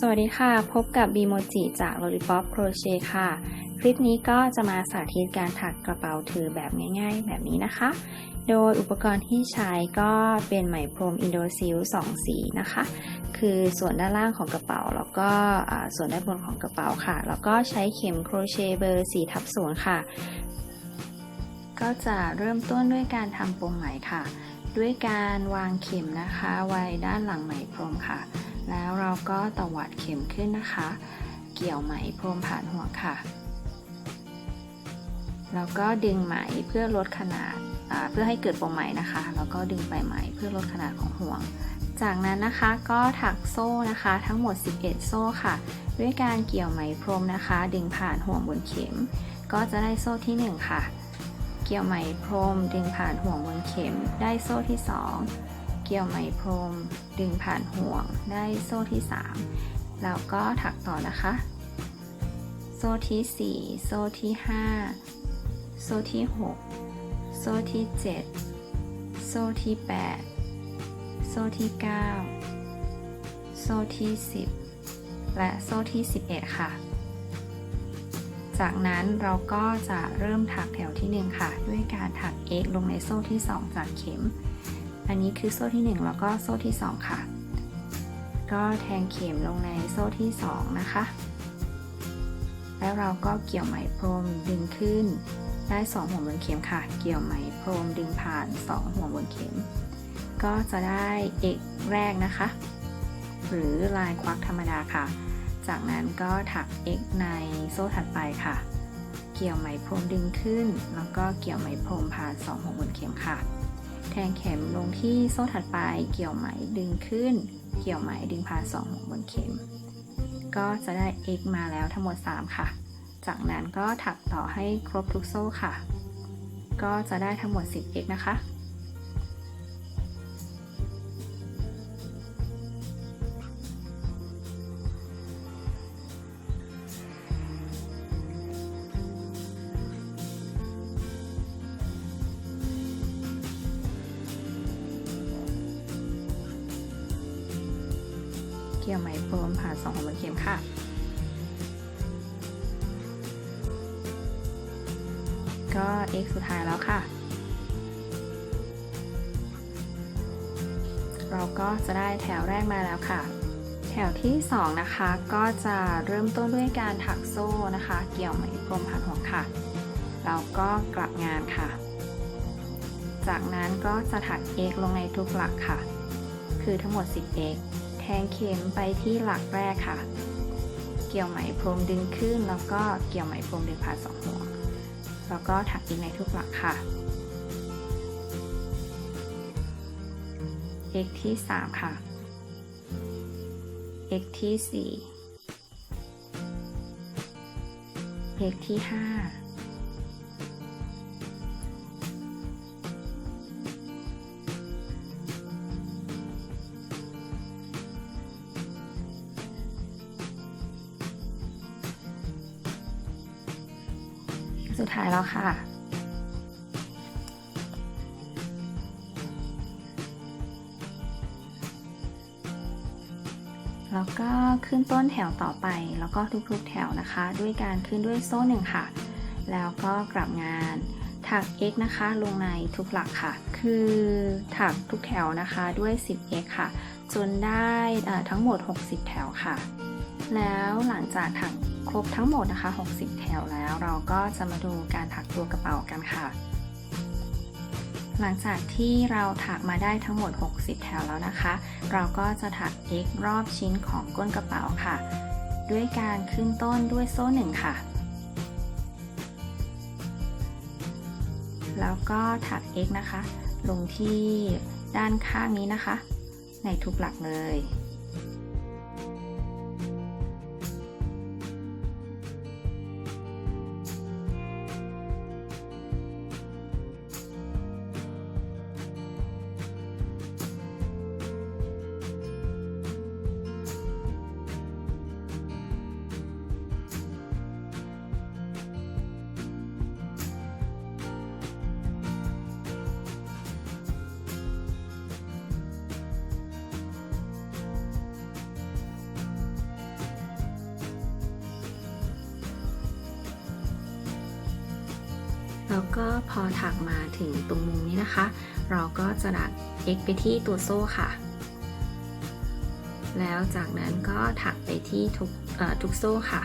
สวัสดีค่ะ พบกับบีโมจิจาก Lollipop Crochet ค่ะ คลิปนี้ก็จะมาสาธิตการถักกระเป๋าถือแบบง่ายๆ แบบนี้นะคะ โดยอุปกรณ์ที่ใช้ก็เป็นไหมพรมอินโดซิลสองสีนะคะ คือส่วนด้านล่างของกระเป๋า แล้วก็ส่วนด้านบนของกระเป๋าค่ะ แล้วก็ใช้เข็มโครเชต์เบอร์4ทับ0ค่ะ ก็จะเริ่มต้นด้วยการทำปมไหมค่ะ ด้วยการวางเข็มนะคะ ไว้ด้านหลังไหมพรมค่ะ แล้วเราก็ตวัดเข็มขึ้นนะคะ เกี่ยวไหมพรมผ่านห่วงค่ะ แล้วก็ดึงไหมเพื่อลดขนาดเพื่อให้เกิดปมไหมนะคะ แล้วก็ดึงปลายไหมเพื่อลดขนาดของห่วง จากนั้นนะคะก็ถักโซ่นะคะ ทั้งหมด 11 โซ่ค่ะ ด้วยการเกี่ยวไหมพรมนะคะ ดึงผ่านห่วงบนเข็ม ก็จะได้โซ่ที่ 1 ค่ะ เกี่ยวไหมพรมดึงผ่านห่วงบนเข็ม ได้โซ่ที่ 2 เกี่ยวไหมพรม ดึงผ่านห่วงได้โซ่ที่ 3 แล้วก็ถักต่อนะคะ โซ่ที่ 4 โซ่ที่ 5 โซ่ที่ 6 โซ่ที่ 7 โซ่ที่ 8 โซ่ที่ 9 โซ่ที่ 10 และโซ่ที่ 11 ค่ะ จากนั้นเราก็จะเริ่มถักแถวที่ 1 ค่ะ ด้วยการถัก x ลงในโซ่ที่ 2 จากเข็ม อันนี้คือโซ่ที่ 1 แล้วก็โซ่ที่ 2 ค่ะ ก็แทงเข็มลงในโซ่ที่ 2 นะคะ แล้วเราก็เกี่ยวไหมพรมดึงขึ้น ได้ 2ห่วงบนเข็มค่ะ เกี่ยวไหมพรมดึงผ่าน 2ห่วงบนเข็ม ก็จะได้ x แรกนะคะ หรือลายควักธรรมดาค่ะ จากนั้นก็ถัก x ในโซ่ถัดไปค่ะ เกี่ยวไหมพรมดึงขึ้น แล้วก็เกี่ยวไหมพรมผ่าน 2ห่วงบนเข็มค่ะ ทงเข็มลงที่โซ่ถัดไปเกี่ยวไหมดึงขึ้น เกี่ยวไหมดึงผ่าน2ห่วงบนเข็ม ก็จะได้ x มาแล้วทั้งหมด 3 ค่ะ จากนั้นก็ถักต่อให้ครบทุกโซ่ค่ะ ก็จะได้ทั้งหมด 10x นะคะ เกี่ยวไหมพรมผ่านสองหัวบนเข็มค่ะก็ x สุดท้ายแล้วค่ะ เราก็จะได้แถวแรกมาแล้วค่ะ แถวที่ 2 นะคะก็จะเริ่มต้นด้วยการถักโซ่นะคะ เกี่ยวไหมพรมผ่านห่วงค่ะเราก็กลับงานค่ะ จากนั้นก็จะถัก x ลงในทุกหลักค่ะ คือทั้งหมด 10x ทงเข็มไปที่หลักแรกค่ะ เกี่ยวไหมพรมดึงขึ้น แล้วก็เกี่ยวไหมพรมดึงผ่านสองห่วแล้วก็ถักอีกในทุกหลักค่ะ x ที่ 3 ค่ะ x ที่ 4 x ที่ 5 สุดท้ายแล้วค่ะ แล้วก็ขึ้นต้นแถวต่อไปแล้วก็ทุกๆแถวนะคะ ด้วยการขึ้นด้วยโซ่หนึ่งค่ะ แล้วก็กลับงานถัก x นะคะ ลงในทุกหลักค่ะ คือถักทุกแถวนะคะด้วย 10x ค่ะ จนได้ทั้งหมด 60 แถวค่ะ แล้วหลังจากถัก รบทั้งหมดนะคะ 60 แถวแล้วเราก็จะมาดูการถักตัวกระเป๋ากันค่ะ หลังจากที่เราถักมาได้ทั้งหมด 60 แถวแล้วนะคะ เราก็จะถัก x รอบชิ้นของก้นกระเป๋าค่ะ ด้วยการขึ้นต้นด้วยโซ่หนึ่งค่ะ แล้วก็ถัก x นะคะ ลงที่ด้านข้างนี้นะคะ ในทุกหลักเลย แล้วก็พอถักมาถึงตรงมุมนี้นะคะ เราก็จะดัก x ไปที่ตัวโซ่ค่ะ แล้วจากนั้นก็ถักไปที่ทุกทุกโซ่ค่ะ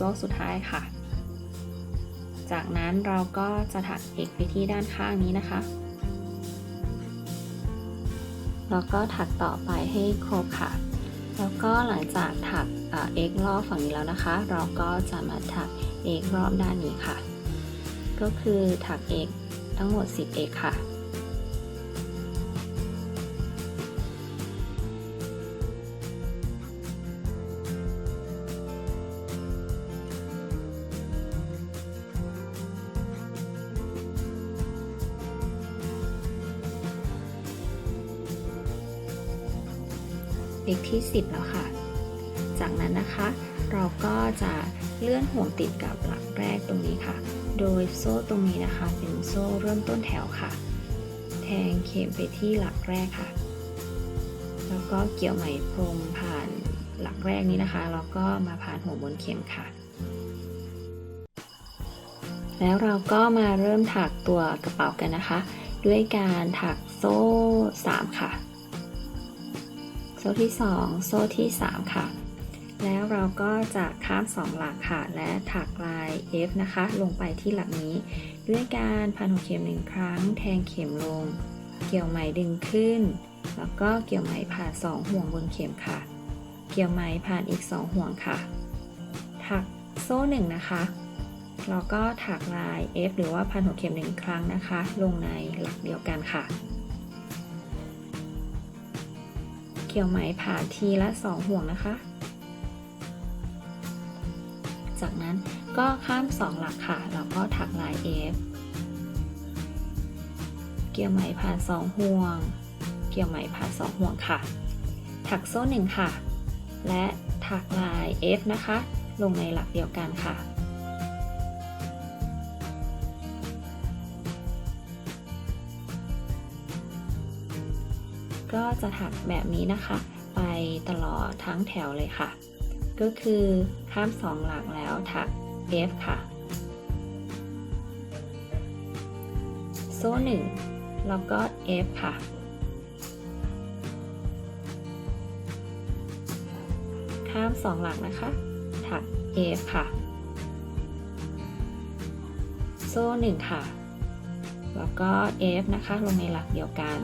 โซ่สุดท้ายค่ะ จากนั้นเราก็จะถัก x ไปที่ด้านข้างนี้นะคะ แล้วก็ถักต่อไปให้ครบค่ะ แล้วก็หลังจากถักเอ่อ x รอบฝั่งนี้แล้วนะคะ เราก็จะมาถัก x รอบด้านนี้ค่ะ ก็คือถัก x ทั้งหมด 10 x ค่ะ ที่ 10 แล้วค่ะ จากนั้นนะคะ เราก็จะเลื่อนห่วงติดกับหลักแรกตรงนี้ค่ะ โดยโซ่ตรงนี้นะคะ เป็นโซ่เริ่มต้นแถวค่ะ แทงเข็มไปที่หลักแรกค่ะ แล้วก็เกี่ยวไหมพรมผ่านหลักแรกนี้นะคะ แล้วก็มาผ่านหัวบนเข็มค่ะ แล้วเราก็มาเริ่มถักตัวกระเป๋ากันนะคะ ด้วยการถักโซ่ 3 ค่ะ ซ่ที่ 2 โซ่ที่ 3 ค่ะ แล้วเราก็จะข้าม 2 หลักค่ะ และถักลาย F นะคะ ลงไปที่หลักนี้ ด้วยการพันหัวเข็มหนึ่งครั้ง แทงเข็มลง เกี่ยวไหมดึงขึ้น แล้วก็เกี่ยวไหมผ่าน 2 ห่วงบนเข็มค่ะ เกี่ยวไหมผ่านอีก 2 ห่วงค่ะ ถักโซ่1นะคะเราก็ถักลาย F หรือว่าพันหัวเข็มหนึ่งครั้งนะคะ ลงในหลักเดียวกันค่ะ เกี่ยวไหมผ่านทีละ 2 ห่วงนะคะ จากนั้นก็ข้าม 2 หลักค่ะ แล้วก็ถักลาย F เกี่ยวไหมผ่าน2ห่วง เกี่ยวไหมผ่าน2ห่วงค่ะ ถักโซ่1ค่ะ และถักลาย F นะคะ ลงในหลักเดียวกันค่ะ จะถักแบบนี้นะคะ ไปตลอดทั้งแถวเลยค่ะ ก็คือข้ามสองหลักแล้วถัก F ค่ะ โซ่หนึ่งแล้วก็ F ค่ะ ข้ามสองหลักนะคะ ถัก F ค่ะ โซ่หนึ่งค่ะ แล้วก็ F นะคะ ลงในหลักเดียวกัน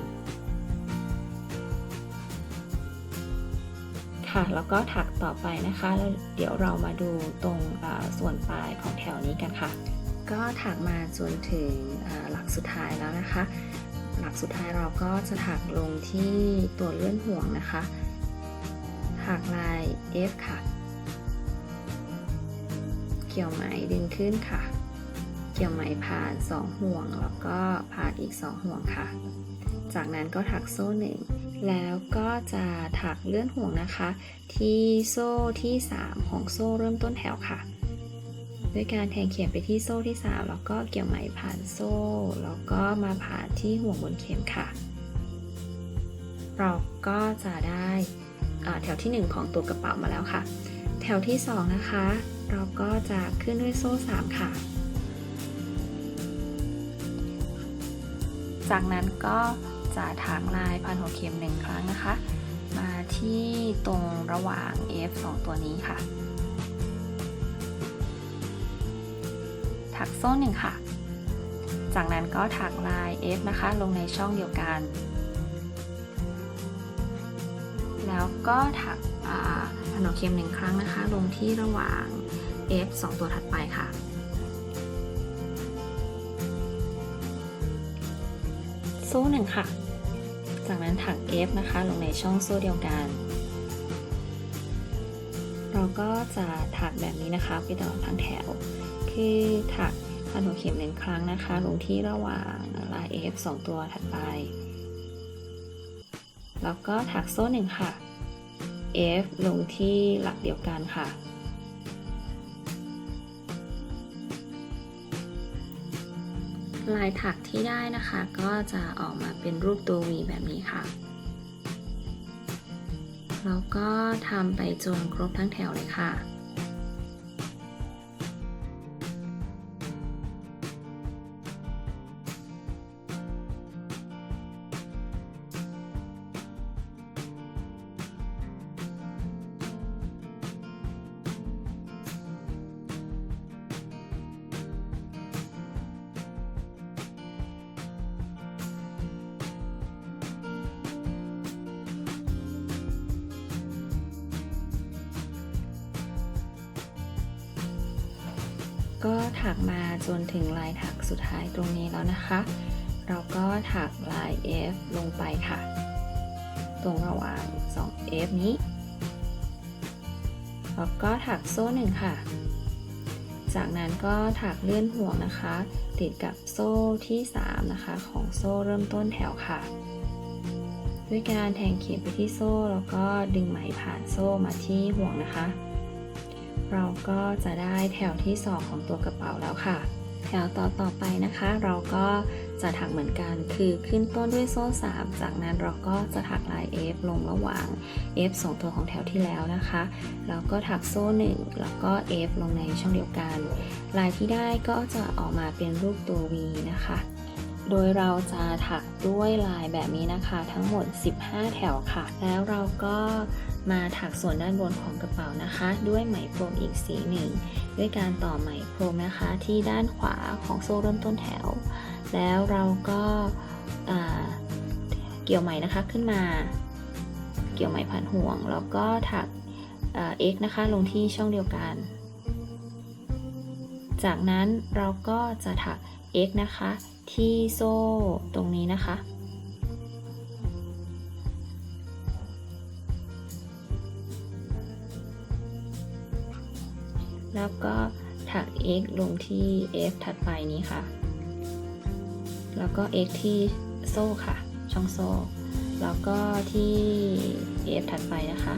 ค่ะ แล้วก็ถักต่อไปนะคะ แล้วเดี๋ยวเรามาดูตรงส่วนปลายของแถวนี้กันค่ะ ก็ถักมาจนถึงหลักสุดท้ายแล้วนะคะ หลักสุดท้ายเราก็จะถักลงที่ตัวเลื่อนห่วงนะคะ ถักลาย F ค่ะ เกี่ยวไหมดึงขึ้นค่ะ เกี่ยวไหมผ่าน 2 ห่วงแล้วก็ผ่านอีก 2 ห่วงค่ะ จากนั้นก็ถักโซ่หนึ่ง แล้วก็จะถักเลื่อนห่วงนะคะ ที่โซ่ที่ 3 ของโซ่เริ่มต้นแถวค่ะ ด้วยการแทงเข็มไปที่โซ่ที่ 3 แล้วก็เกี่ยวไหมผ่านโซ่ แล้วก็มาผ่านที่ห่วงบนเข็มค่ะ เราก็จะได้แถวที่ 1 ของตัวกระเป๋ามาแล้วค่ะ แถวที่ 2 นะคะ เราก็จะขึ้นด้วยโซ่ 3 ค่ะ จากนั้นก็ จะถางลายพันหัวเข็มหนึ่งครั้งนะคะ มาที่ตรงระหว่าง F 2 ตัวนี้ค่ะ ถักโซ่หนึ่งค่ะ จากนั้นก็ถักลาย F นะคะ ลงในช่องเดียวกัน แล้วก็ถักพันหัวเข็มหนึ่งครั้งนะคะ ลงที่ระหว่าง F 2 ตัวถัดไปค่ะโซ่หนึ่งค่ะ จากนั้นถัก F นะคะลงในช่องโซ่เดียวกัน เราก็จะถักแบบนี้นะคะไปตลอดทั้งแถว คือถักพันหัวเข็มหนึ่งครั้งนะคะ ลงที่ระหว่างลาย F 2 ตัวถัดไป แล้วก็ถักโซ่หนึ่งค่ะ F ลงที่หลักเดียวกันค่ะ ลายถักที่ได้นะคะ ก็จะออกมาเป็นรูปตัว V แบบนี้ค่ะ แล้วก็ทำไปจนครบทั้งแถวเลยค่ะ ถักมาจนถึงลายถักสุดท้ายตรงนี้แล้วนะคะ เราก็ถักลาย F ลงไปค่ะ ตรงระหว่าง 2 F นี้ แล้วก็ถักโซ่หนึ่งค่ะ จากนั้นก็ถักเลื่อนห่วงนะคะ ติดกับโซ่ที่ 3 นะคะของโซ่เริ่มต้นแถวค่ะ ด้วยการแทงเข็มไปที่โซ่แล้วก็ดึงไหมผ่านโซ่มาที่ห่วงนะคะ เราก็จะได้แถวที่ 2 ของตัวกระเป๋าแล้วค่ะ แถวต่อต่อไปนะคะ เราก็จะถักเหมือนกันคือขึ้นต้นด้วยโซ่ 3 จากนั้นเราก็จะถักลาย F ลงระหว่าง F สองตัวของแถวที่แล้วนะคะแล้วก็ถักโซ่ 1 แล้วก็ F ลงในช่องเดียวกัน ลายที่ได้ก็จะออกมาเป็นรูปตัว V นะคะ โดยเราจะถักด้วยลายแบบนี้นะคะ ทั้งหมด 15 แถวค่ะ แล้วเราก็ มาถักส่วนด้านบนของกระเป๋านะคะ ด้วยไหมพรมอีกสีหนึ่ง ด้วยการต่อไหมพรมนะคะที่ด้านขวาของโซ่เริ่มต้นแถว แล้วเราก็าเกี่ยวไหมนะคะขึ้นมา เกี่ยวไหมผ่านห่วง แล้วก็ถักเอ่อ x นะคะลงที่ช่องเดียวกัน จากนั้นเราก็จะถัก x นะคะ ที่โซ่ตรงนี้นะคะ แล้วก็ถัก x ลงที่ f ถัดไปนี้ค่ะ แล้วก็ x ที่โซ่ค่ะ ช่องโซ่ แล้วก็ที่ f ถัดไปนะคะ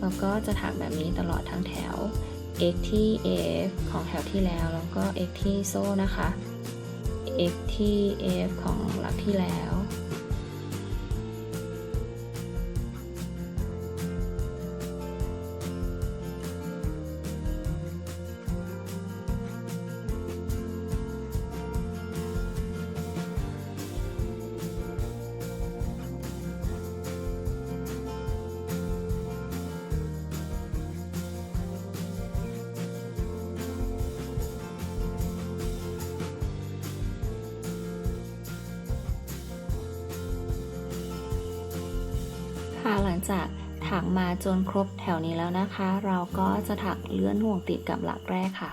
แล้วก็จะถักแบบนี้ตลอดทั้งแถว x ที่ f ของแถวที่แล้ว แล้วก็ x ที่โซ่นะคะ x ที่ f ของหลักที่แล้ว จากถักมาจนครบแถวนี้แล้วนะคะ เราก็จะถักเลื่อนห่วงติดกับหลักแรกค่ะ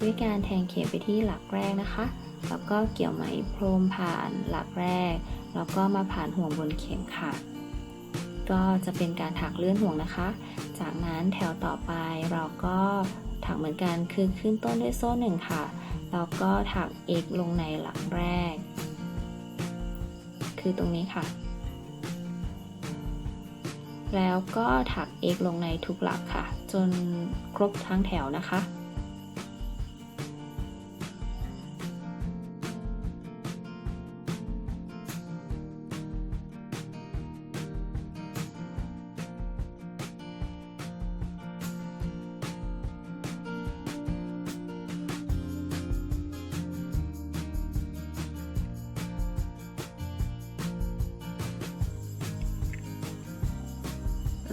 ด้วยการแทงเข็มไปที่หลักแรกนะคะ แล้วก็เกี่ยวไหมพรมผ่านหลักแรก แล้วก็มาผ่านห่วงบนเข็มค่ะ ก็จะเป็นการถักเลื่อนห่วงนะคะ จากนั้นแถวต่อไปเราก็ถักเหมือนกันคือขึ้นต้นด้วยโซ่หนึ่งค่ะ แล้วก็ถัก x ลงในหลักแรก คือตรงนี้ค่ะ แล้วก็ถักเอกลงในทุกหลักค่ะ จนครบทั้งแถวนะคะ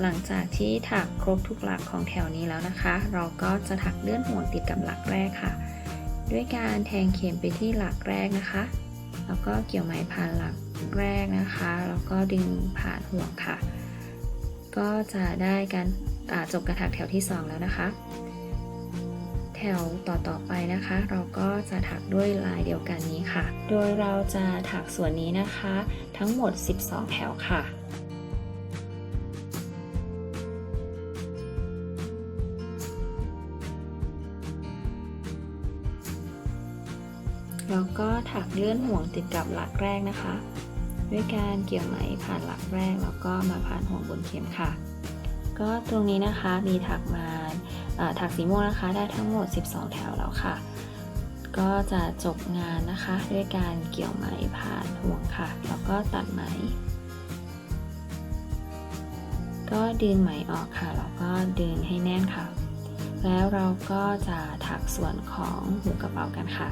หลังจากที่ถักครบทุกหลักของแถวนี้แล้วนะคะ เราก็จะถักเลื่อนห่วงติดกับหลักแรกค่ะ ด้วยการแทงเข็มไปที่หลักแรกนะคะ แล้วก็เกี่ยวไหมผ่านหลักแรกนะคะ แล้วก็ดึงผ่านห่วงค่ะ ก็จะได้การจบการถักแถวที่ 2 แล้วนะคะ แถวต่อๆไปนะคะ เราก็จะถักด้วยลายเดียวกันนี้ค่ะ โดยเราจะถักส่วนนี้นะคะ ทั้งหมด 12 แถวค่ะ ก็ถักเลื่อนห่วงติดกับหลักแรกนะคะ ด้วยการเกี่ยวไหมผ่านหลักแรกแล้วก็มาผ่านห่วงบนเข็มค่ะ ก็ตรงนี้นะคะมีถักมาถักสีม่วงนะคะได้ทั้งหมด 12 แถวแล้วค่ะ ก็จะจบงานนะคะ ด้วยการเกี่ยวไหมผ่านห่วงค่ะ แล้วก็ตัดไหม ก็ดึงไหมออกค่ะแล้วก็ดึงให้แน่นค่ะ แล้วเราก็จะถักส่วนของหูกระเป๋ากันค่ะ